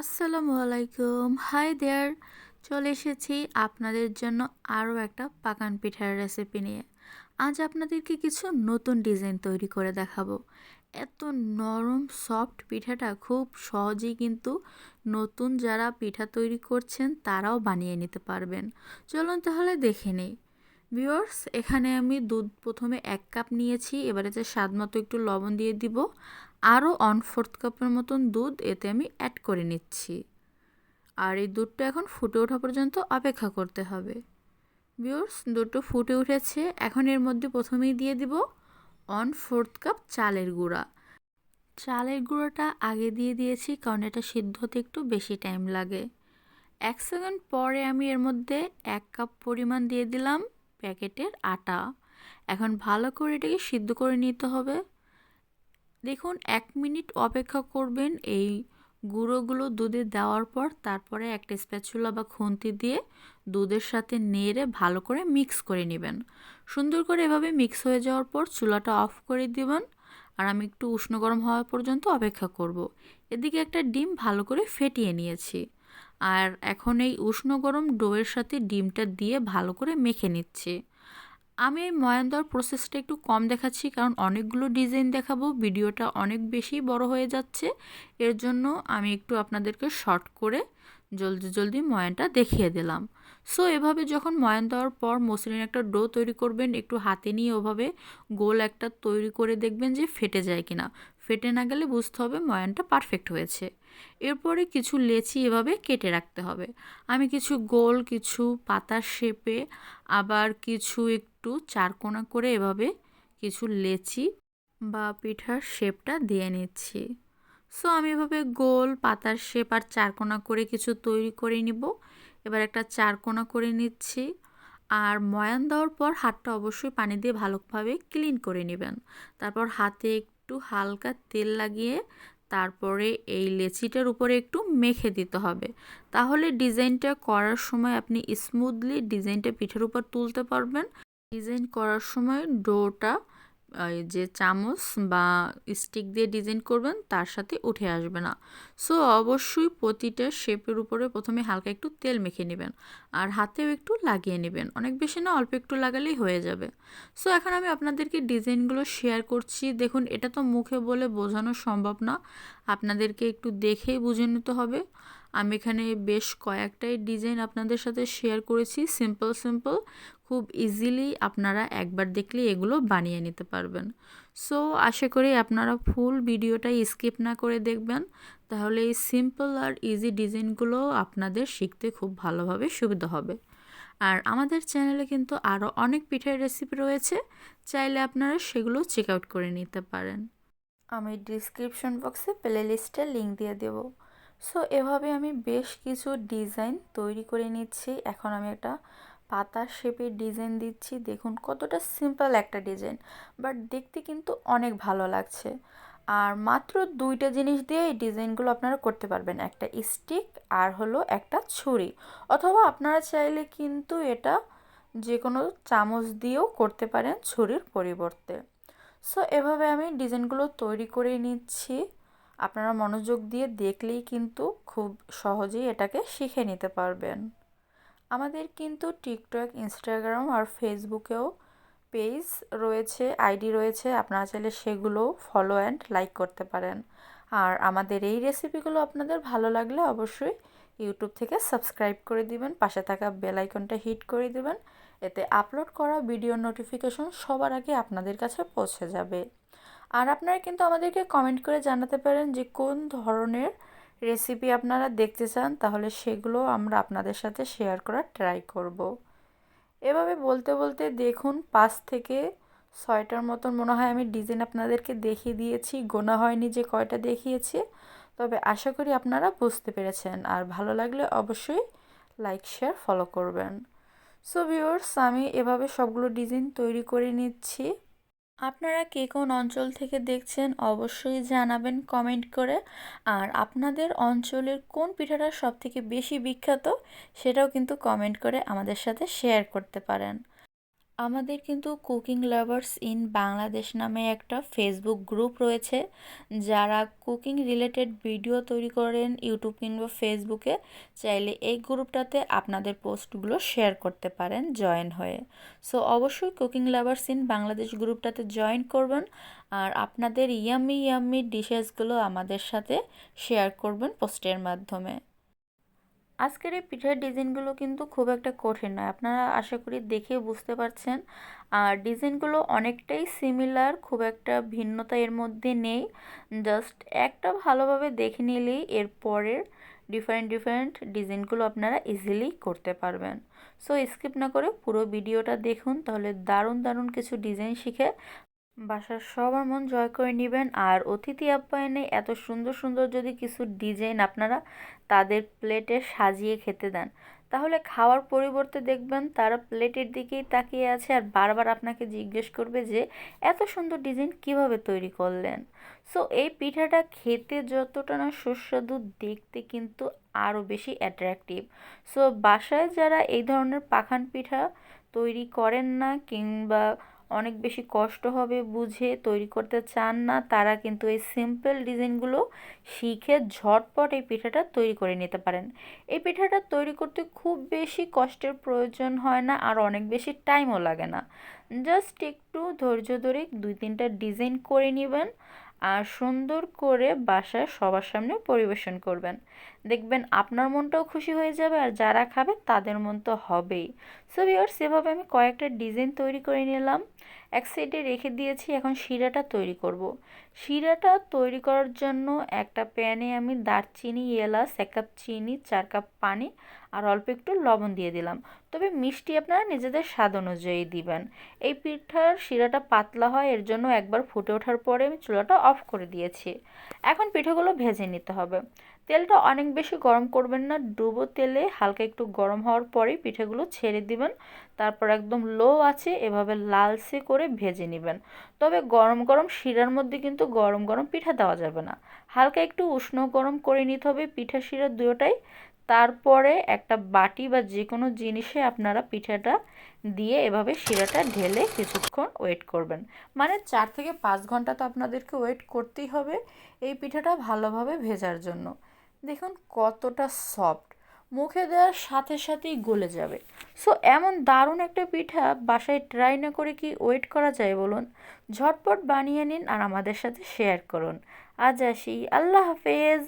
আসসালামু আলাইকুম। Hi there চলে এসেছি আপনাদের জন্য আরও একটা পাকান পিঠার রেসিপি নিয়ে। আজ আপনাদেরকে কিছু নতুন ডিজাইন তৈরি করে দেখাবো। এত নরম সফট পিঠাটা খুব সহজেই কিন্তু নতুন যারা পিঠা তৈরি করছেন তারাও বানিয়ে নিতে পারবেন। চলুন তাহলে দেখে নেই। ভিওর্স এখানে আমি দুধ প্রথমে এক কাপ নিয়েছি, এবারে যে স্বাদ মতো একটু লবণ দিয়ে দিব। আরও ওয়ান ফোর্থ কাপের মতন দুধ এতে আমি অ্যাড করে নিচ্ছি। আর এই দুধটা এখন ফুটে ওঠা পর্যন্ত অপেক্ষা করতে হবে। ভিওর্স দুধটা ফুটে উঠেছে। এখন এর মধ্যে প্রথমেই দিয়ে দিব ওয়ান ফোর্থ কাপ চালের গুঁড়া। চালের গুঁড়োটা আগে দিয়ে দিয়েছি কারণ এটা সিদ্ধ হতে একটু বেশি টাইম লাগে। এক সেকেন্ড পরে আমি এর মধ্যে এক কাপ পরিমাণ দিয়ে দিলাম প্যাকেটের আটা। এখন ভালো করে এটাকে সিদ্ধ করে নিতে হবে। দেখুন, এক মিনিট অপেক্ষা করবেন এই গুঁড়োগুলো দুধে দেওয়ার পর, তারপরে একটা স্প্যাচুলা বা খুন্তি দিয়ে দুধের সাথে নেড়ে ভালো করে মিক্স করে নেবেন সুন্দর করে এভাবে মিক্স হয়ে যাওয়ার পর চুলাটা অফ করে দিবেন আর আমি একটু উষ্ণ গরম হওয়া পর্যন্ত অপেক্ষা করব। এদিকে একটা ডিম ভালো করে ফেটিয়ে নিয়েছি আর এখন এই উষ্ণ গরম ডোয়ের সাথে ডিমটা দিয়ে ভালো করে মেখে নিচ্ছি আমি এই ময়ান দেওয়ার প্রসেসটা একটু কম দেখাচ্ছি কারণ অনেকগুলো ডিজাইন দেখাবো, ভিডিওটা অনেক বেশি বড় হয়ে যাচ্ছে। এর জন্য আমি একটু আপনাদেরকে শর্ট করে জলদি জলদি ময়ানটা দেখিয়ে দিলাম। সো এভাবে যখন ময়ান দেওয়ার পর মসলিন একটা ডো তৈরি করবেন, একটু হাতে নিয়ে ওভাবে গোল একটা তৈরি করে দেখবেন যে ফেটে যায় কিনা। ফেটে না গেলে বুঝতে হবে ময়ানটা পারফেক্ট হয়েছে। এরপরে কিছু লেচি এভাবে কেটে রাখতে হবে। আমি কিছু গোল, কিছু পাতার শেপে আবার কিছু একটু চারকোনা করে এভাবে কিছু লেচি বা পিঠার শেপটা দিয়ে নিচ্ছি। সো আমি এভাবে গোল, পাতার শেপ আর চারকোনা করে কিছু তৈরি করে নিব। এবার একটা চারকোনা করে নিচ্ছি। আর ময়ান দেওয়ার পর হাতটা অবশ্যই পানি দিয়ে ভালোভাবে ক্লিন করে নেবেন। তারপর হাতে একটু হালকা তেল লাগিয়ে তারপরে এই লেচিটার উপরে একটু মেখে দিতে হবে। তাহলে ডিজাইনটা করার সময় আপনি স্মুথলি ডিজাইনটা পিঠের উপর তুলতে পারবেন। ডিজাইন করার সময় ডোটা যে চামচ বা স্টিক দিয়ে ডিজাইন করবেন, তার সাথে উঠে আসবে না। সো, অবশ্যই প্রতিটা শেপের উপরে প্রথমে হালকা একটু তেল মেখে নেবেন আর হাতেও একটু লাগিয়ে নেবেন। অনেক বেশি না, অল্প একটু লাগালেই হয়ে যাবে। সো, এখন আমি আপনাদেরকে ডিজাইনগুলো শেয়ার করছি। দেখুন, এটা তো মুখে বলে বোঝানো সম্ভব না। আপনাদেরকে একটু দেখেই বুঝে নিতে হবে। আমি এখানে বেশ কয়েকটাই ডিজাইন আপনাদের সাথে শেয়ার করেছি। সিম্পল সিম্পল, খুব ইজিলি আপনারা একবার দেখলে এগুলো বানিয়ে নিতে পারবেন। সো আশা করি আপনারা ফুল ভিডিওটাই স্কিপ না করে দেখবেন। তাহলে এই সিম্পল আর ইজি ডিজাইনগুলো আপনাদের শিখতে খুব ভালোভাবে সুবিধা হবে। আর আমাদের চ্যানেলে কিন্তু আরও অনেক পিঠার রেসিপি রয়েছে। চাইলে আপনারা সেগুলো চেক আউট করে নিতে পারেন। আমি ডিসক্রিপশন বক্সে প্লে লিস্টের লিঙ্ক দিয়ে দেব। সো এভাবে আমি বেশ কিছু ডিজাইন তৈরি করে নিচ্ছি। এখন আমি একটা পাতার শেপের ডিজাইন দিচ্ছি। দেখুন কতটা সিম্পল একটা ডিজাইন বাট দেখতে কিন্তু অনেক ভালো লাগছে। আর মাত্র দুইটা জিনিস দিয়ে এই ডিজাইনগুলো আপনারা করতে পারবেন। একটা স্টিক আর হলো একটা ছুরি। অথবা আপনারা চাইলে কিন্তু এটা যে কোনো চামচ দিয়েও করতে পারেন ছুরির পরিবর্তে। সো এভাবে আমি ডিজাইনগুলো তৈরি করে নিচ্ছি। আপনারা মনোযোগ দিয়ে দেখলেই কিন্তু খুব সহজেই এটাকে শিখে নিতে পারবেন। আমাদের কিন্তু টিকটক, ইনস্টাগ্রাম আর ফেসবুকেও পেজ রয়েছে, আইডি রয়েছে, আপনারা চাইলে সেগুলো ফলো অ্যান্ড লাইক করতে পারেন। আর আমাদের এই রেসিপিগুলো আপনাদের ভালো লাগলে অবশ্যই ইউটিউব থেকে সাবস্ক্রাইব করে দিবেন, পাশে থাকা বেল আইকনটা হিট করে দিবেন, এতে আপলোড করা ভিডিও নোটিফিকেশন সবার আগে আপনাদের কাছে পৌঁছে যাবে। আর আপনারা কিন্তু আমাদেরকে কমেন্ট করে জানাতে পারেন যে কোন ধরনের রেসিপি আপনারা দেখতে চান, তাহলে সেগুলো আমরা আপনাদের সাথে শেয়ার করার ট্রাই করব। এভাবে বলতে বলতে দেখুন পাঁচ থেকে ছয়টার মতন মনে হয় আমি ডিজাইন আপনাদেরকে দেখিয়ে দিয়েছি, গোনা হয়নি যে কয়টা দেখিয়েছি। তবে আশা করি আপনারা বুঝতে পেরেছেন আর ভালো লাগলে অবশ্যই লাইক শেয়ার ফলো করবেন। সো ভিউয়ার্স আমি এভাবে সবগুলো ডিজাইন তৈরি করে নিচ্ছি। আপনারা কে কোন অঞ্চল থেকে দেখছেন অবশ্যই জানাবেন কমেন্ট করে। আর আপনাদের অঞ্চলের কোন পিঠাটা সবথেকে বেশি বিখ্যাত সেটাও কিন্তু কমেন্ট করে আমাদের সাথে শেয়ার করতে পারেন। আমাদের কিন্তু কুকিং লাভার্স ইন বাংলাদেশ নামে একটা ফেসবুক গ্রুপ রয়েছে, যারা কুকিং রিলেটেড ভিডিও তৈরি করেন ইউটিউব কিংবা ফেসবুকে। চাইলে এই গ্রুপটাতে আপনাদের পোস্টগুলো শেয়ার করতে পারেন, জয়েন হয়ে। সো অবশ্যই কুকিং লাভার্স ইন বাংলাদেশ গ্রুপটাতে জয়েন করবেন, আর আপনাদের ইয়াম্মি ইয়াম্মি ডিশেসগুলো আমাদের সাথে শেয়ার করবেন পোস্টের মাধ্যমে। আজকের এই পিঠার ডিজাইনগুলো কিন্তু খুব একটা কঠিন নয়। আপনারা আশা করি দেখে বুঝতে পারছেন। আর ডিজাইনগুলো অনেকটাই সিমিলার খুব একটা ভিন্নতা এর মধ্যে নেই। জাস্ট একটা ভালোভাবে দেখে নিলেই এর পরের ডিফারেন্ট ডিফারেন্ট ডিজাইনগুলো আপনারা ইজিলি করতে পারবেন। সো স্কিপ না করে পুরো ভিডিওটা দেখুন, তাহলে দারুণ দারুণ কিছু ডিজাইন শিখে বাসার সবার মন জয় করে নেবেন। আর অতিথি আপ্যায়নে এত সুন্দর সুন্দর যদি কিছু ডিজাইন আপনারা তাদের প্লেটে সাজিয়ে খেতে দেন, তাহলে খাওয়ার পরিবর্তে দেখবেন তারা প্লেটের দিকেই তাকিয়ে আছে আর বারবার আপনাকে জিজ্ঞেস করবে যে, এত সুন্দর ডিজাইন কীভাবে তৈরি করলেন? সো এই পিঠাটা খেতে যতটা না সুস্বাদু, দেখতে কিন্তু আরও বেশি অ্যাট্রাকটিভ সো বাসায় যারা এই ধরনের পাখান পিঠা তৈরি করেন না কিংবা অনেক বেশি কষ্ট হবে বুঝে তৈরি করতে চান না, তারা কিন্তু এই সিম্পল ডিজাইনগুলো শিখে ঝটপট এই পিঠাটা তৈরি করে নিতে পারেন। এই পিঠাটা তৈরি করতে খুব বেশি কষ্টের প্রয়োজন হয় না আর অনেক বেশি টাইমও লাগে না। জাস্ট একটু ধৈর্য ধরে দুই তিনটা ডিজাইন করে নেবেন আর সুন্দর করে বাসায় সবার সামনে পরিবেশন করবেন। দেখবেন আপনার মনটাও খুশি হয়ে যাবে আর যারা খাবে তাদের মন তো হবেই। সো বিয়ার সেভাবে আমি কয়েকটা ডিজাইন তৈরি করে নিলাম। এক সাইডে রেখে দিয়েছি, এখন শিরাটা তৈরি করব। শিরাটা তৈরি করার জন্য একটা প্যানে আমি দারচিনি, এলাচ, এক কাপ চিনি, চার কাপ পানি আর অল্প একটু লবণ দিয়ে দিলাম। তবে মিষ্টি আপনারা নিজেদের স্বাদ অনুযায়ী দিবেন। এই পিঠার শিরাটা পাতলা হয়, এর জন্য একবার ফুটে ওঠার পরে আমি চুলাটা অফ করে দিয়েছি। এখন পিঠাগুলো ভেজে নিতে হবে। তেলটা অনেক বেশি গরম করবেন না। ডুবো তেলে হালকা একটু গরম হওয়ার পরেই পিঠেগুলো ছেড়ে দিবেন। তারপর একদম লো আছে এভাবে লালসে করে ভেজে নেবেন। তবে গরম গরম শিরার মধ্যে কিন্তু গরম গরম পিঠা দেওয়া যাবে না। হালকা একটু উষ্ণ গরম করে নিতে হবে পিঠা শিরা দুটোটাই তারপরে একটা বাটি বা যে কোনো জিনিসে আপনারা পিঠাটা দিয়ে এভাবে শিরাটা ঢেলে কিছুক্ষণ ওয়েট করবেন। মানে চার থেকে পাঁচ ঘণ্টা তো আপনাদেরকে ওয়েট করতেই হবে এই পিঠাটা ভালোভাবে ভেজার জন্য। দেখুন কতটা সফট। মুখে দেওয়ার সাথে সাথেই গলে যাবে। সো এমন দারুণ একটা পিঠা বাসায় ট্রাই না করে কি ওয়েট করা যায় বলুন? ঝটপট বানিয়ে নিন আর আমাদের সাথে শেয়ার করুন। আজ আসি। আল্লাহ হাফেজ।